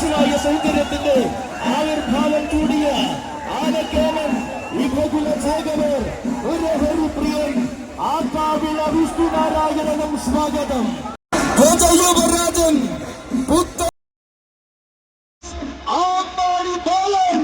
വശ്യമായ സൗന്ദര്യത്തിന്റെ ആവിർഭാവം കൂടിയ ആനക്കേവൻ ഇഭകുല ചേകവർ ഒരു ഹരിപ്രിയൻ ആക്കാവിള വിഷ്ണുനാരായണനും സ്വാഗതം. യുവരാജൻ പുത്ത ആമ്പാടി ബാലൻ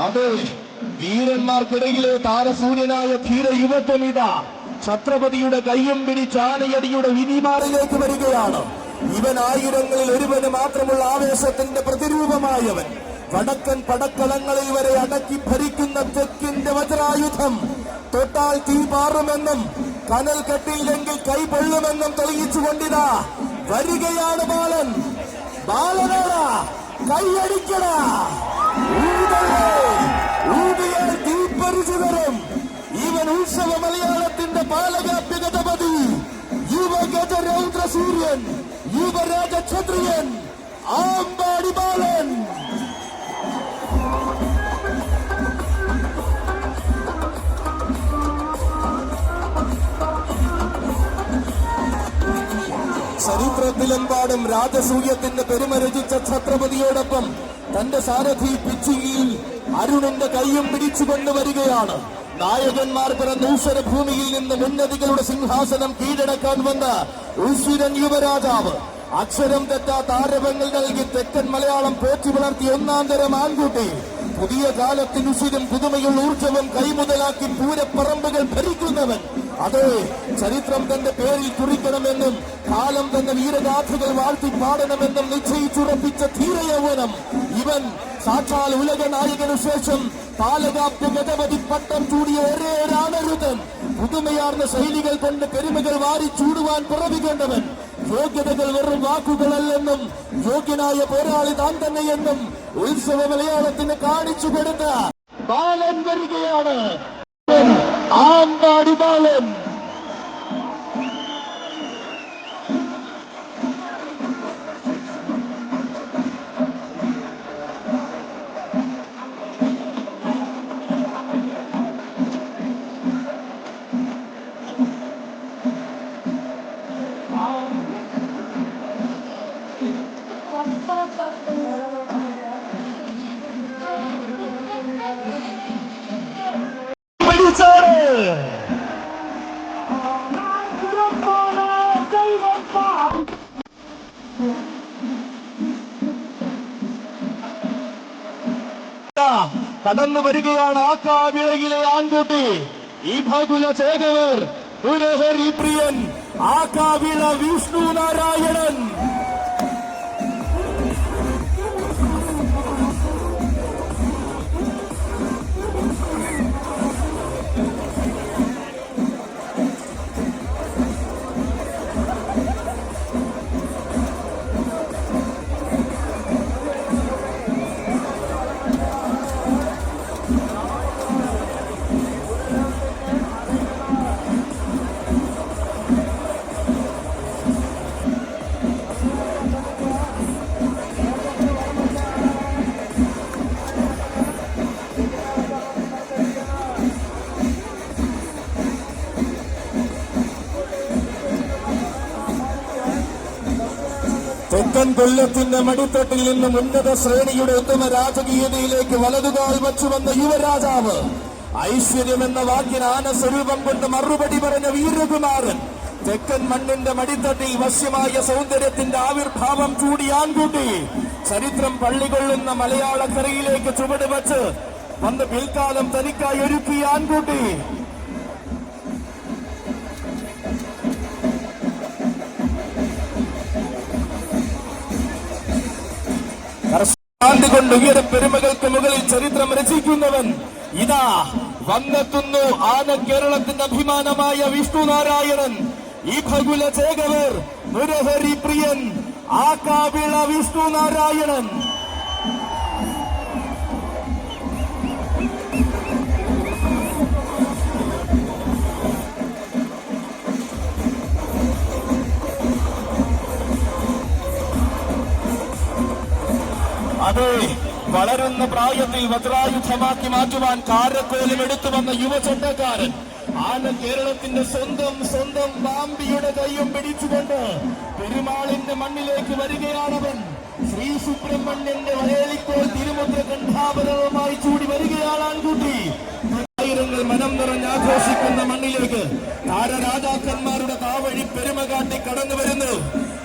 അത് വീരന്മാർക്കിടയിൽ താരസൂര്യനായ ധീര യുവത്വം ഇതാ. ഛത്രപതിയുടെ കയ്യും പിടിച്ച് ആനയടിയുടെ വിധിമാറിലേക്ക് വരികയാണ്. ഇവൻ ആയിരങ്ങളിൽ ഒരുവന് മാത്രമുള്ള ആവേശത്തിന്റെ പ്രതിരൂപമായവൻ. വടക്കൻ പടക്കളങ്ങളിൽ വരെ അടക്കി ഭരിക്കുന്ന തെക്കിന്റെ വജ്രായുധം. തൊട്ടാൽ തീ പാറുമെന്നും കനൽ കെട്ടിയില്ലെങ്കിൽ കൈ പൊള്ളുമെന്നും തെളിയിച്ചുകൊണ്ടിതാ. വരികയാണ് ബാലൻ. ബാലനാടാ കൈയടിക്കടാ. തീപ്പരിചിതരും ഇവൻ ഉത്സവ മലയാളത്തിന്റെ പാലകാപ്യഗതപതി യുവഗജ രൗദ്ര സൂര്യൻ യുവരാജ ക്ഷത്രിയൻ ആമ്പാടി ബാലൻ. ചരിത്രത്തിലെമ്പാടും രാജസൂയത്തിന്റെ പെരുമ രചിച്ച ഛത്രപതിയോടൊപ്പം തന്റെ സാരഥി പിച്ചിങ്ങിൽ അരുണിന്റെ കൈയും പിടിച്ചു കൊണ്ടുവരികയാണ് നായകന്മാർ പിറന്ന ഭൂമിയിൽ നിന്ന് ഉന്നതികളുടെ സിംഹാസനം കീഴടക്കാൻ വന്ന ഉൽസുരൻ യുവരാജാവ്. അക്ഷരം തെറ്റാത്ത ആരവങ്ങൾ നൽകി തെക്കൻ മലയാളം പോറ്റി വളർത്തി ഒന്നാം തരം ആൺകുട്ടി. പുതിയ കാലത്തിനുശിരും പുതുമയുള്ള ഊർജവും കൈമുതലാക്കി പൂരപ്പറമ്പുകൾ ഭരിക്കുന്നവൻ അതെ ചരിത്രം തന്റെ പേരിൽ കുറിക്കണമെന്നും കാലം തന്റെ വീരഗാഥകൾ വാഴ്ത്തി പാടണമെന്നും നിശ്ചയിച്ചുറപ്പിച്ച ധീരയൗവനം. ഇവൻ സാക്ഷാൽ ഉലക നായകനു ശേഷം പാലകാപ്പ് ഗതപതി പട്ടം ചൂടിയ ഒരേ ഒരാണരുതൻ. പുതുമയാർന്ന ശൈലികൾ കൊണ്ട് പെരുമകൾ വാരി ചൂടുവാൻ പിറവികൊണ്ടവൻ യോഗ്യതകൾ വെറും വാക്കുകളല്ലെന്നും യോഗ്യനായ പോരാളി താൻ തന്നെയെന്നും ഉത്സവ മലയാളത്തിന് കാണിച്ചു കൊടുത്ത ബാലൻ വരികയാണ്. ആമ്പാടി ബാലൻ. പിടിച്ചാറ് കടന്നു വരികയാണ് ആ കാവിളയിലെ ആൺകുട്ടി. ഈ ഭകുല ചേകവർ പുരഹരി പ്രിയൻ ആ കാവിള വിഷ്ണു നാരായണൻ. തെക്കൻ കൊല്ലത്തിന്റെ മടിത്തട്ടിൽ നിന്നും ഉന്നത ശ്രേണിയുടെ ഉത്തമ രാജകീയതയിലേക്ക് വലതുകാൽ വച്ചു വന്ന യുവരാജാവ് ഐശ്വര്യം എന്ന വാക്കിന് ആന സ്വരൂപം കൊണ്ട് മറുപടി പറഞ്ഞ വീരകുമാരൻ തെക്കൻ മണ്ണിന്റെ മടിത്തട്ടിൽ വശ്യമായ സൗന്ദര്യത്തിന്റെ ആവിർഭാവം ചൂടി ആൺകുട്ടി ചരിത്രം പള്ളികൊള്ളുന്ന മലയാളക്കരയിലേക്ക് ചുവട് വച്ച് വന്ന് പിൽക്കാലം തനിക്കായി ഒരുക്കി ആൺകുട്ടി. കൊണ്ട് ഉയര പെരുമകൾക്ക് മുകളിൽ ചരിത്രം രചിക്കുന്നവൻ ഇതാ വന്നെത്തുന്നു ആന കേരളത്തിന്റെ അഭിമാനമായ വിഷ്ണു നാരായണൻ. ഈ ഭഗുല ചേകവർ മുരഹരി പ്രിയൻ ആ കാവിള വിഷ്ണു നാരായണൻ. അതെ വളരുന്ന പ്രായത്തിൽ വജ്രായുധമാക്കി മാറ്റുവാൻ കാരക്കോലം എടുത്തു വന്ന യുവചട്ടക്കാരൻ ആന കേരളത്തിന്റെ സ്വന്തം സ്വന്തം പാമ്പിയുടെ കൈയും പിടിച്ചുകൊണ്ട് പെരുമാളിന്റെ മണ്ണിലേക്ക് വരികയാണവൻ. ശ്രീ സുബ്രഹ്മണ്യന്റെ വരേലിക്കോൾ തിരുമുദ്ര കണ്ഠാപരവുമായി ചൂടി വരികയാണ് ആൺകുട്ടി. ആയിരങ്ങൾ മനം നിറഞ്ഞ് ആഘോഷിക്കുന്ന മണ്ണിലേക്ക് താരരാജാക്കന്മാരുടെ താവഴി പെരുമ കാട്ടി കടന്നു വരുന്നു.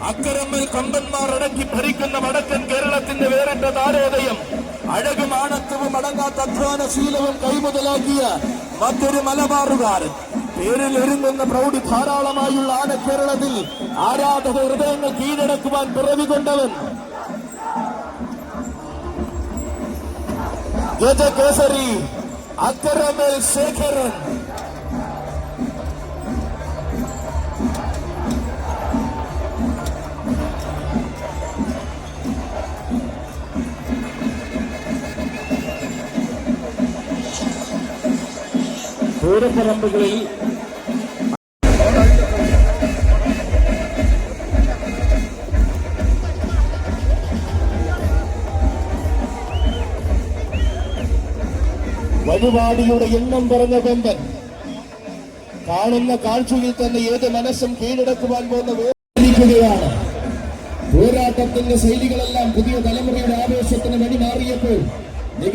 അക്കരമ്മൽ കൊമ്പന്മാർ അടക്കി ഭരിക്കുന്ന വടക്കൻ കേരളത്തിന്റെ വേറിട്ട താരോദയം അഴകും ആണത്വവും അടങ്ങാത്ത അധ്വാനശീലവും കൈമുതലാക്കിയ മറ്റൊരു മലബാറുകാരൻ. പേരിൽ ഒരുങ്ങുന്ന പ്രൗഢി ധാരാളമായുള്ള ആന കേരളത്തിൽ ആരാധക ഹൃദയങ്ങൾ കീഴടക്കുവാൻ പിറവി കൊണ്ടവൻ. ഗജകേസരി അക്കരമേൽ ശേഖരൻ. പൂരപ്പറമ്പുകളിൽ വഴിപാടിയുടെ എണ്ണം പറഞ്ഞ കൊമ്പൻ കാണുന്ന കാഴ്ചയിൽ തന്നെ ഏത് മനസ്സും കീഴടക്കുവാൻ പോകുന്ന വേദിക്കുകയാണ് പോരാട്ടത്തിന്റെ ശൈലികളെല്ലാം പുതിയ തലമുറയുടെ ആവേശത്തിന് വഴി മാറിയപ്പോൾ മികച്ച